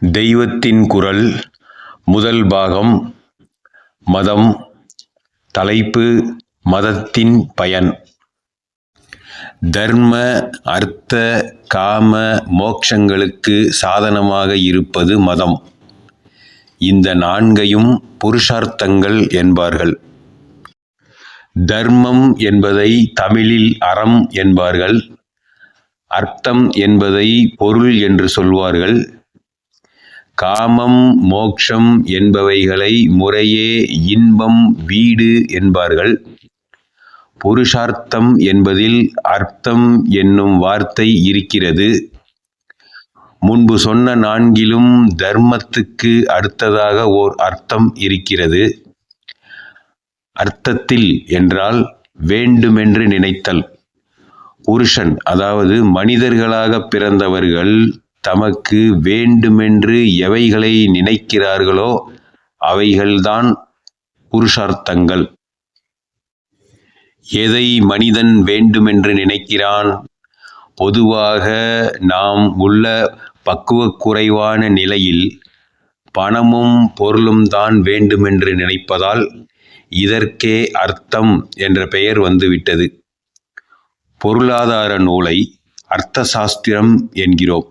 தெய்வத்தின் குரல் முதல் பாகம் மதம் தலைப்பு மதத்தின் பயன். தர்ம அர்த்த காம மோக்ஷங்களுக்கு சாதனமாக இருப்பது மதம். இந்த நான்கையும் புருஷார்த்தங்கள் என்பார்கள். தர்மம் என்பதை தமிழில் அறம் என்பார்கள். அர்த்தம் என்பதை பொருள் என்று சொல்வார்கள். காமம் மோக்ஷம் என்பவைகளை முறையே இன்பம் வீடு என்பார்கள். புருஷார்த்தம் என்பதில் அர்த்தம் என்னும் வார்த்தை இருக்கிறது. முன்பு சொன்ன நான்கிலும் தர்மத்துக்கு அடுத்ததாக ஓர் அர்த்தம் இருக்கிறது. அர்த்தத்தில் என்றால் வேண்டுமென்று நினைத்தல். புருஷன் அதாவது மனிதர்களாக பிறந்தவர்கள் தமக்கு வேண்டுமென்று எவைகளை நினைக்கிறார்களோ அவைகள்தான் புருஷார்த்தங்கள். எதை மனிதன் வேண்டுமென்று நினைக்கிறான்? பொதுவாக நாம் உள்ள பக்குவக்குறைவான நிலையில் பணமும் பொருளும் தான் வேண்டுமென்று நினைப்பதால் இதற்கே அர்த்தம் என்ற பெயர் வந்துவிட்டது. பொருளாதார நூலை அர்த்த சாஸ்திரம் என்கிறோம்.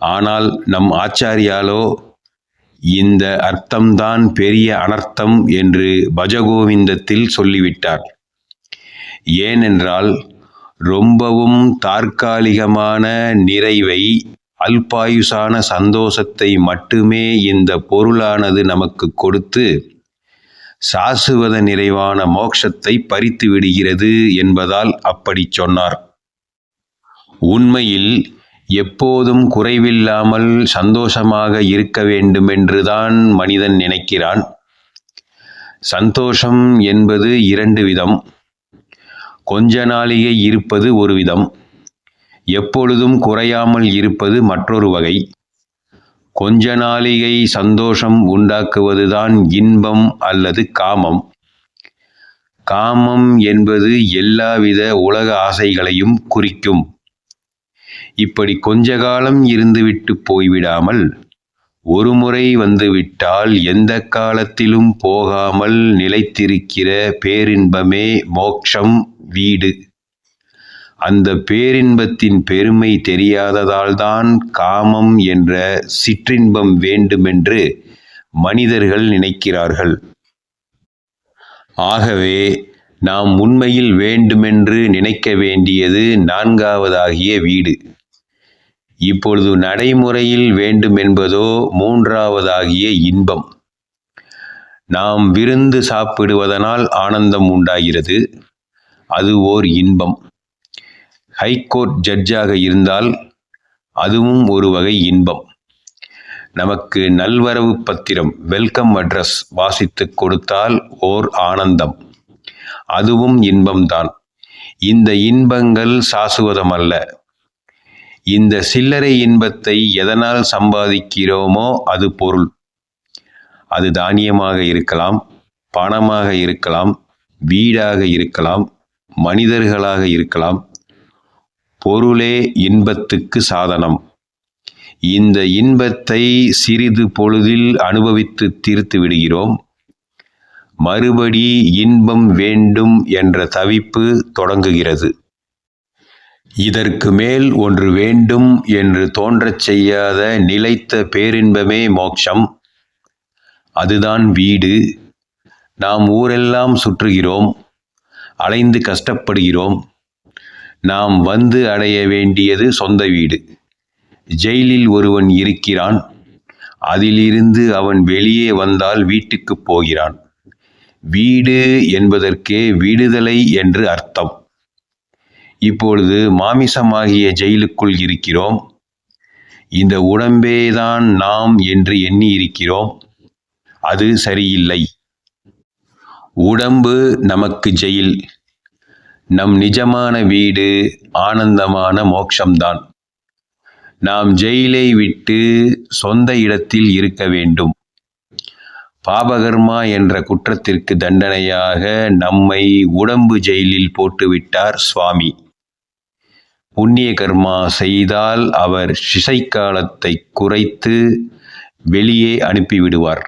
ஆனால் நம் ஆச்சாரியாலோ இந்த அர்த்தம்தான் பெரிய அனர்த்தம் என்று பஜகோவிந்தத்தில் சொல்லிவிட்டார். ஏனென்றால் ரொம்பவும் தற்காலிகமான நிறைவை அல்பாயுசான சந்தோஷத்தை மட்டுமே இந்த பொருளானது நமக்கு கொடுத்து சாசுவத நிறைவான மோட்சத்தை பறித்து விடுகிறது என்பதால் அப்படி சொன்னார். உண்மையில் எப்போதும் குறைவில்லாமல் சந்தோஷமாக இருக்க வேண்டுமென்றுதான் மனிதன் நினைக்கிறான். சந்தோஷம் என்பது இரண்டு விதம். கொஞ்ச நாளிகை இருப்பது ஒரு விதம். எப்பொழுதும் குறையாமல் இருப்பது மற்றொரு வகை. கொஞ்ச நாளிகை சந்தோஷம் உண்டாக்குவதுதான் இன்பம் அல்லது காமம். காமம் என்பது எல்லாவித உலக ஆசைகளையும் குறிக்கும். இப்படி கொஞ்ச காலம் இருந்துவிட்டு போய்விடாமல் ஒருமுறை வந்துவிட்டால் எந்த காலத்திலும் போகாமல் நிலைத்திருக்கிற பேரின்பமே மோக்ஷம் வீடு. அந்த பேரின்பத்தின் பெருமை தெரியாததால்தான் காமம் என்ற சிற்றின்பம் வேண்டுமென்று மனிதர்கள் நினைக்கிறார்கள். ஆகவே நாம் உண்மையில் வேண்டுமென்று நினைக்க வேண்டியது நான்காவதாகிய வீடு. இப்பொழுது நடைமுறையில் வேண்டுமென்பதோ மூன்றாவதாகிய இன்பம். நாம் விருந்து சாப்பிடுவதனால் ஆனந்தம் உண்டாகிறது. அது ஓர் இன்பம். ஹைகோர்ட் ஜட்ஜாக இருந்தால் அதுவும் ஒரு வகை இன்பம். நமக்கு நல்வரவு பத்திரம் வெல்கம் அட்ரஸ் வாசித்து கொடுத்தால் ஓர் ஆனந்தம். அதுவும் இன்பம்தான். இந்த இன்பங்கள் சாசுவதமல்ல. இந்த சில்லறை இன்பத்தை எதனால் சம்பாதிக்கிறோமோ அது பொருள். அது தானியமாக இருக்கலாம் பணமாக இருக்கலாம் வீடாக இருக்கலாம் மனிதர்களாக இருக்கலாம். பொருளே இன்பத்துக்கு சாதனம். இந்த இன்பத்தை சிறிது பொழுதில் அனுபவித்து தீர்த்து விடுகிறோம். மறுபடி இன்பம் வேண்டும் என்ற தவிப்பு தொடங்குகிறது. இதற்கு மேல் ஒன்று வேண்டும் என்று தோன்றச் செய்யாத நிலைத்த பேரின்பமே மோட்சம். அதுதான் வீடு. நாம் ஊரெல்லாம் சுற்றுகிறோம். அலைந்து கஷ்டப்படுகிறோம். நாம் வந்து அடைய வேண்டியது சொந்த வீடு. ஜெயிலில் ஒருவன் இருக்கிறான். அதிலிருந்து அவன் வெளியே வந்தால் வீட்டுக்கு போகிறான். வீடு என்பதற்கே விடுதலை என்று அர்த்தம். இப்பொழுது மாமிசமாகிய ஜெயிலுக்குள் இருக்கிறோம். இந்த உடம்பேதான் நாம் என்று எண்ணி இருக்கிறோம் அது சரியில்லை. உடம்பு நமக்கு ஜெயில். நம் நிஜமான வீடு ஆனந்தமான மோட்சம்தான் நாம் ஜெயிலை விட்டு சொந்த இடத்தில் இருக்க வேண்டும். பாபகர்மா என்ற குற்றத்திற்கு தண்டனையாக நம்மை உடம்பு ஜெயிலில் போட்டுவிட்டார் சுவாமி. புண்ணிய கர்மா செய்தால் அவர் சிசை காலத்தை குறைத்து வெளியே அனுப்பிவிடுவார்.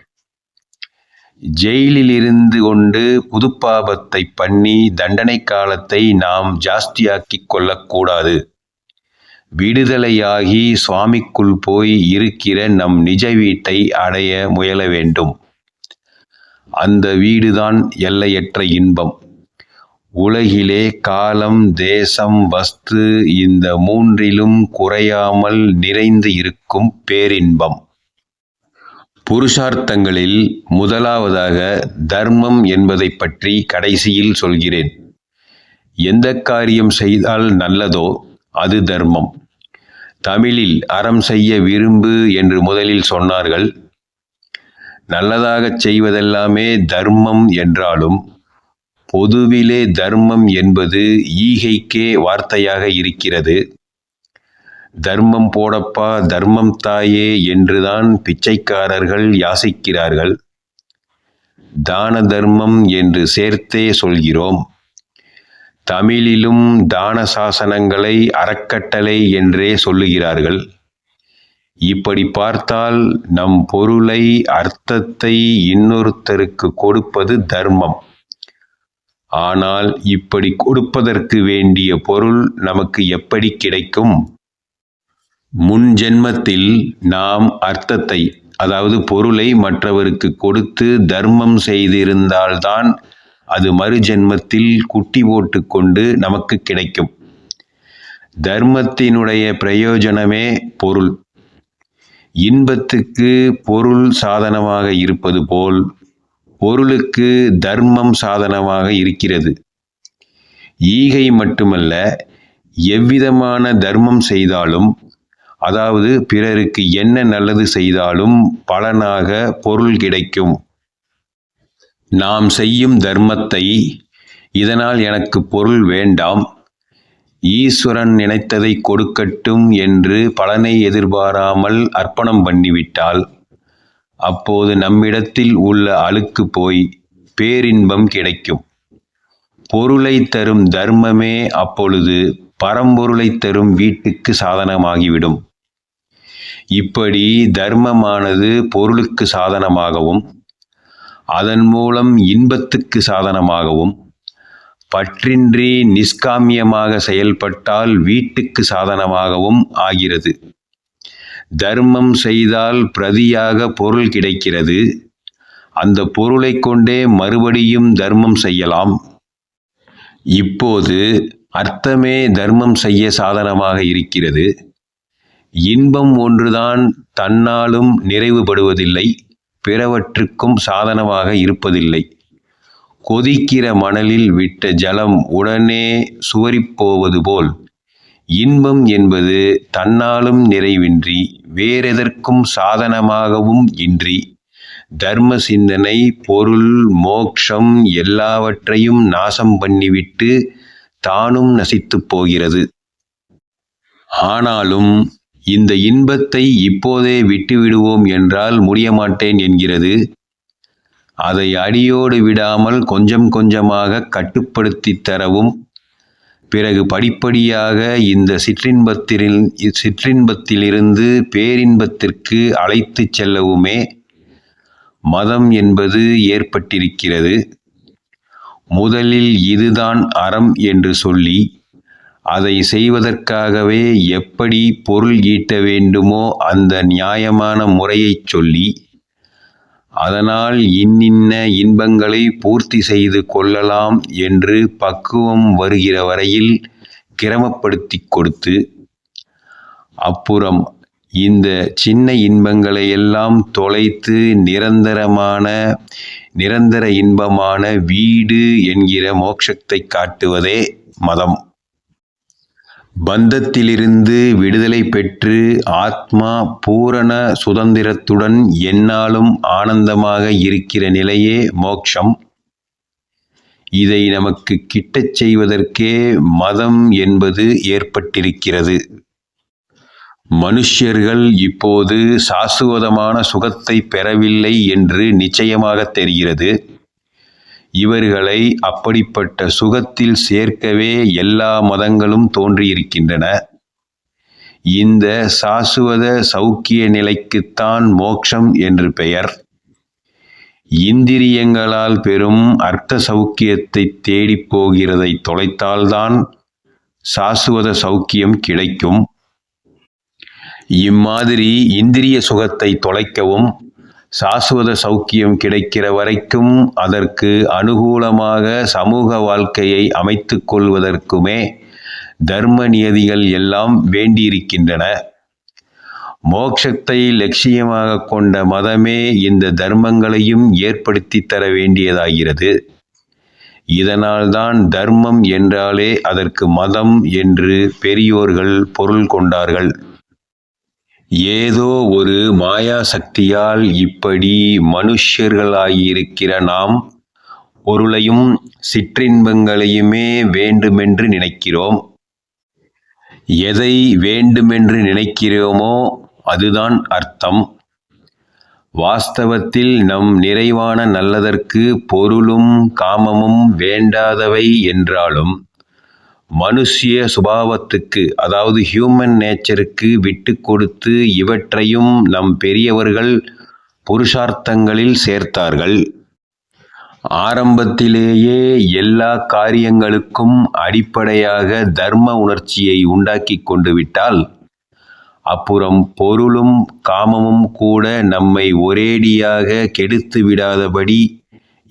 ஜெயிலில் இருந்து கொண்டு புதுப்பாபத்தை பண்ணி தண்டனை காலத்தை நாம் ஜாஸ்தியாக்கிக் கொள்ளக்கூடாது. விடுதலையாகி சுவாமிக்குள் போய் இருக்கிற நம் நிஜ வீட்டை அடைய முயல வேண்டும். அந்த வீடுதான் எல்லையற்ற இன்பம். உலகிலே காலம் தேசம் வஸ்து இந்த மூன்றிலும் குறையாமல் நிறைந்து இருக்கும் பேரின்பம். புருஷார்த்தங்களில் முதலாவதாக தர்மம் என்பதை பற்றி கடைசியில் சொல்கிறேன். எந்த காரியம் செய்தால் நல்லதோ அது தர்மம். தமிழில் அறம் செய்ய விரும்பு என்று முதலில் சொன்னார்கள். நல்லதாகச் செய்வதெல்லாமே தர்மம் என்றாலும் பொதுவிலே தர்மம் என்பது ஈகைக்கே வார்த்தையாக இருக்கிறது. தர்மம் போடப்பா தர்மம் தாயே என்றுதான் பிச்சைக்காரர்கள் யாசிக்கிறார்கள். தான தர்மம் என்று சேர்த்தே சொல்கிறோம். தமிழிலும் தான சாசனங்களை அறக்கட்டளை என்றே சொல்லுகிறார்கள். இப்படி பார்த்தால் நம் பொருளை அர்த்தத்தை இன்னொருத்தருக்கு கொடுப்பது தர்மம். ஆனால் இப்படி கொடுப்பதற்கு வேண்டிய பொருள் நமக்கு எப்படி கிடைக்கும்? முன் ஜென்மத்தில் நாம் அர்த்தத்தை அதாவது பொருளை மற்றவருக்கு கொடுத்து தர்மம் செய்திருந்தால்தான் அது மறு ஜென்மத்தில் குட்டி போட்டுக்கொண்டு நமக்கு கிடைக்கும். தர்மத்தினுடைய பிரயோஜனமே பொருள். இன்பத்துக்கு பொருள் சாதனமாக இருப்பது போல் பொருளுக்கு தர்மம் சாதனமாக இருக்கிறது. ஈகை மட்டுமல்ல எவ்விதமான தர்மம் செய்தாலும் அதாவது பிறருக்கு என்ன நல்லது செய்தாலும் பலனாக பொருள் கிடைக்கும். நாம் செய்யும் தர்மத்தை இதனால் எனக்கு பொருள் வேண்டாம். ஈஸ்வரன் நினைத்ததை கொடுக்கட்டும் என்று பலனை எதிர்பாராமல் அர்ப்பணம் பண்ணிவிட்டால் அப்போது நம்மிடத்தில் உள்ள அழுக்கு போய் பேரின்பம் கிடைக்கும். பொருளை தரும் தர்மமே அப்பொழுது பரம்பொருளை தரும் வீட்டுக்கு சாதனமாகிவிடும். இப்படி தர்மமானது பொருளுக்கு சாதனமாகவும் அதன் மூலம் இன்பத்துக்கு சாதனமாகவும் பற்றின்றி நிஷ்காமியமாக செயல்பட்டால் வீட்டுக்கு சாதனமாகவும் ஆகிறது. தர்மம் செய்தால் பிரதியாக பொருள் கிடைக்கிறது. அந்த பொருளை கொண்டே மறுபடியும் தர்மம் செய்யலாம். இப்போது அர்த்தமே தர்மம் செய்ய சாதனமாக இருக்கிறது. இன்பம் ஒன்றுதான் தன்னாலும் நிறைவுபடுவதில்லை பிறவற்றுக்கும் சாதனமாக இருப்பதில்லை. கொதிக்கிற மணலில் விட்ட ஜலம் உடனே சுவரிப்போவது போல் இன்பம் என்பது தன்னாலும் நிறைவின்றி வேறெதற்கும் சாதனமாகவும் இன்றி தர்ம சிந்தனை பொருள் மோக்ஷம் எல்லாவற்றையும் நாசம் பண்ணிவிட்டு தானும் நசித்துப் போகிறது. ஆனாலும் இந்த இன்பத்தை இப்போதே விட்டுவிடுவோம் என்றால் முடியமாட்டேன் என்கிறது. அதை அடியோடு விடாமல் கொஞ்சம் கொஞ்சமாக கட்டுப்படுத்தி தரவும் பிறகு படிப்படியாக இந்த சிற்றின்பத்தில் சிற்றின்பத்திலிருந்து பேரின்பத்திற்கு அழைத்து செல்லவுமே மதம் என்பது ஏற்பட்டிருக்கிறது. முதலில் இதுதான் அறம் என்று சொல்லி அதை செய்வதற்காகவே எப்படி பொருள் ஈட்ட வேண்டுமோ அந்த நியாயமான முறையைச் சொல்லி அதனால் இன்னின்ன இன்பங்களை பூர்த்தி செய்து கொள்ளலாம் என்று பக்குவம் வருகிற வரையில் கிரமப்படுத்தி கொடுத்து அப்புறம் இந்த சின்ன இன்பங்களை எல்லாம் தொலைத்து நிரந்தரமான நிரந்தர இன்பமான வீடு என்கிற மோட்சத்தை காட்டுவதே மதம். பந்தத்திலிருந்து விடுதலை பெற்று ஆத்மா பூரண சுதந்திரத்துடன் எந்நாளும் ஆனந்தமாக இருக்கிற நிலையே மோக்ஷம். இதை நமக்கு கிட்டச் செய்வதற்கே மதம் என்பது ஏற்பட்டிருக்கிறது. மனுஷ்யர்கள் இப்போது சாசுவதமான சுகத்தை பெறவில்லை என்று நிச்சயமாக தெரிகிறது. இவர்களை அப்படிப்பட்ட சுகத்தில் சேர்க்கவே எல்லா மதங்களும் தோன்றியிருக்கின்றன. இந்த சாசுவத சௌக்கிய நிலைக்குத்தான் மோக்ஷம் என்று பெயர். இந்திரியங்களால் பெறும் அர்த்த சௌக்கியத்தை தேடிப் போகிறதை தொலைத்தால்தான் சாசுவத சௌக்கியம் கிடைக்கும். இம்மாதிரி இந்திரிய சுகத்தை தொலைக்கவும் சாஸ்வத சௌக்கியம் கிடைக்கிற வரைக்கும் அதற்கு அனுகூலமாக சமூக வாழ்க்கையை அமைத்து கொள்வதற்குமே தர்ம நியதிகள் எல்லாம் வேண்டியிருக்கின்றன. மோட்சத்தை லட்சியமாக கொண்ட மதமே இந்த தர்மங்களையும் ஏற்படுத்தி தர வேண்டியதாகிறது. இதனால்தான் தர்மம் என்றாலே அதற்கு மதம் என்று பெரியோர்கள் பொருள் கொண்டார்கள். ஏதோ ஒரு மாயா சக்தியால் இப்படி மனுஷர்களாகியிருக்கிற நாம் பொருளையும் சிற்றின்பங்களையுமே வேண்டுமென்று நினைக்கிறோம். எதை வேண்டுமென்று நினைக்கிறோமோ அதுதான் அர்த்தம். வாஸ்தவத்தில் நம் நிறைவான நல்லதற்கு பொருளும் காமமும் வேண்டாதவை என்றாலும் மனுஷிய சுபாவத்துக்கு அதாவது ஹியூமன் நேச்சருக்கு விட்டு கொடுத்து இவற்றையும் நம் பெரியவர்கள் புருஷார்த்தங்களில் சேர்த்தார்கள். ஆரம்பத்திலேயே எல்லா காரியங்களுக்கும் அடிப்படையாக தர்ம உணர்ச்சியை உண்டாக்கி கொண்டு விட்டால் அப்புறம் பொருளும் காமமும் கூட நம்மை ஒரேடியாக கெடுத்து விடாதபடி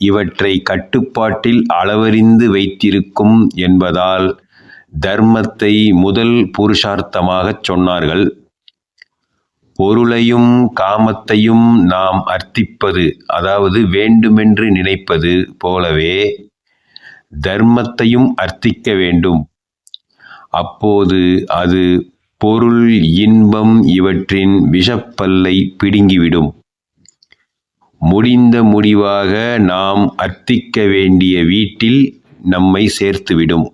இவற்றை கட்டுப்பாட்டில் அளவறிந்து வைத்திருக்கும் என்பதால் தர்மத்தை முதல் புருஷார்த்தமாகச் சொன்னார்கள். பொருளையும் காமத்தையும் நாம் அர்த்திப்பது அதாவது வேண்டுமென்று நினைப்பது போலவே தர்மத்தையும் அர்த்திக்க வேண்டும். அப்போது அது பொருள் இன்பம் இவற்றின் விஷப்பல்லை பிடுங்கிவிடும். முடிந்த முடிவாக நாம் அர்த்திக்க வேண்டிய வீட்டில் நம்மை சேர்த்துவிடும்.